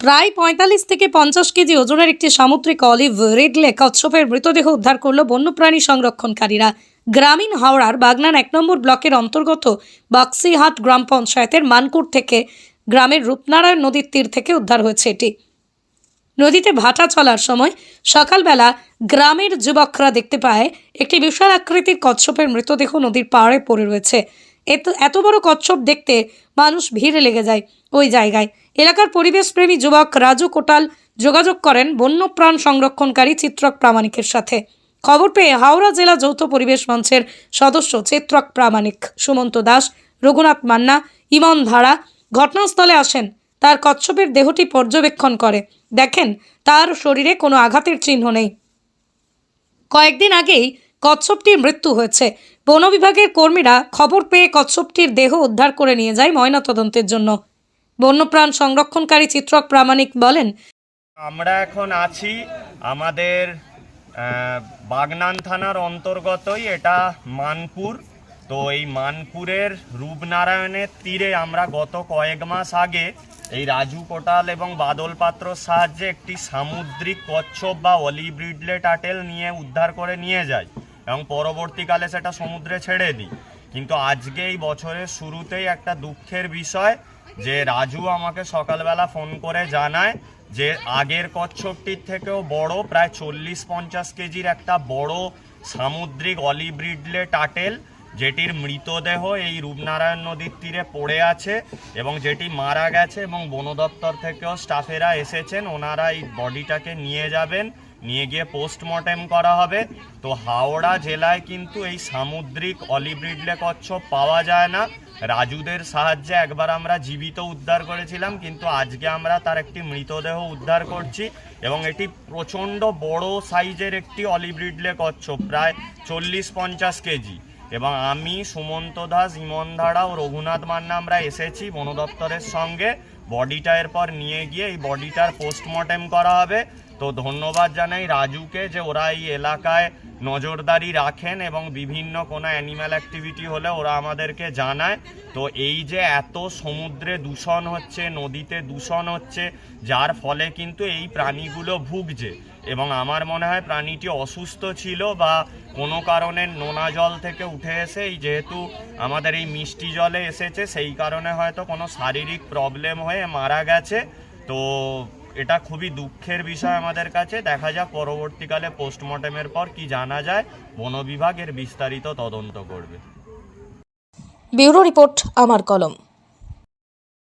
প্রায় পঁয়তাল্লিশ থেকে পঞ্চাশ কেজি ওজনের একটি সামুদ্রিক অলিভ রিডলে কচ্ছপের মৃতদেহ উদ্ধার করল বন্যপ্রাণী সংরক্ষণকারীরা। গ্রামীণ হাওড়ার বাগনান এক নম্বর ব্লকের অন্তর্গত বাক্সিহাট গ্রাম পঞ্চায়েতের মানকুর থেকে গ্রামের রূপনারায়ণ নদীর তীর থেকে উদ্ধার হয়েছে এটি। নদীতে ভাটা চলার সময় সকালবেলা গ্রামের যুবকরা দেখতে পায়, একটি বিশাল আকৃতির কচ্ছপের মৃতদেহ নদীর পাড়ে পড়ে রয়েছে। এত এত বড় কচ্ছপ দেখতে মানুষ ভিড়ে লেগে যায় ওই জায়গায়। এলাকার পরিবেশপ্রেমী যুবক রাজু কোটাল যোগাযোগ করেন বন্যপ্রাণ সংরক্ষণকারী চিত্রক প্রামাণিকের সাথে। খবর পেয়ে হাওড়া জেলা যৌথ পরিবেশ মঞ্চের সদস্য চিত্রক প্রামাণিক সুমন্ত দাস, রঘুনাথ মান্না, ইমন ধারা ঘটনাস্থলে আসেন। তার কচ্ছপের দেহটি পর্যবেক্ষণ করে। দেখেন, তার শরীরে কোনো আঘাতের চিহ্ন নেই। কয়েকদিন আগেই কচ্ছপটির মৃত্যু হয়েছে। বন বিভাগের কর্মীরা খবর পেয়ে কচ্ছপটির দেহ উদ্ধার করে নিয়ে যায় ময়নাতদন্তের জন্য। বন্যপ্রাণ সংরক্ষণকারী চিত্রক প্রামাণিক বলেন, আমরা এখন আছি আমাদের বাগনান থানার অন্তর্গতই, এটা মানপুর। তো এই মানপুরের রূপনারায়ণের তীরে আমরা গত কয়েক মাস আগে এই রাজু কোটাল এবং বাদল পাত্রর সাহায্যে একটি সামুদ্রিক কচ্ছপ বা অলিভ রিডলে টাটেল নিয়ে উদ্ধার করে নিয়ে যাই। এবং পরবর্তীকালে সেটা সমুদ্রে ছেড়ে দিই কিন্তু আজকে এই বছরের শুরুতেই একটা দুঃখের বিষয় যে রাজু আমাকে সকালবেলা ফোন করে জানায় যে আগের কচ্ছপটির থেকেও বড়, প্রায় চল্লিশ পঞ্চাশ কেজির একটা বড় সামুদ্রিক অলিভ রিডলে টাটেল যেটির মৃতদেহ এই রূপনারায়ণ নদীর তীরে পড়ে আছে এবং যেটি মারা গেছে এবং বন দপ্তর থেকেও স্টাফেরা এসেছেন। ওনারা এই বডিটাকে নিয়ে যাবেন। নিয়ে গিয়ে পোস্টমর্টেম করা হবে। তো হাওড়া জেলায় কিন্তু এই সামুদ্রিক অলিভ রিডলে কচ্ছপ পাওয়া যায় না। রাজুদের সাহায্যে একবার আমরা জীবিত উদ্ধার করেছিলাম, কিন্তু আজকে আমরা তার একটি মৃতদেহ উদ্ধার করছি এবং এটি প্রচণ্ড বড় সাইজের একটি অলিভ রিডলে কচ্ছপ, প্রায় চল্লিশ পঞ্চাশ কেজি। এবং আমি সুমন্ত দাস, ইমন ধারা ও রঘুনাথ মান্না আমরা এসেছি বন দপ্তরের সঙ্গে। বডিটা এরপর নিয়ে গিয়ে এই বডিটার পোস্টমর্টেম করা হবে। তো ধন্যবাদ জানাই রাজুকে যে ওরা এই এলাকায় নজরদারি রাখেন এবং বিভিন্ন কোনো অ্যানিম্যাল অ্যাক্টিভিটি হলে ওরা আমাদেরকে জানায়। তো এই যে এত সমুদ্রে দূষণ হচ্ছে, নদীতে দূষণ হচ্ছে, যার ফলে কিন্তু এই প্রাণীগুলো ভুগছে। এবং আমার মনে হয় প্রাণীটি অসুস্থ ছিল বা কোনো কারণে নোনা জল থেকে উঠে এসে এই যেহেতু আমাদের এই মিষ্টি জলে এসেছে, সেই কারণে হয়তো কোনো শারীরিক প্রবলেম হয়ে মারা গেছে। তো এটা খুবই দুঃখের বিষয় আমাদের কাছে। দেখা যাক পরবর্তীকালে পোস্টমর্টেমের পর কি জানা যায়। বন বিভাগের বিস্তারিত তদন্ত করবে। ব্যুরো রিপোর্ট, আমার কলম।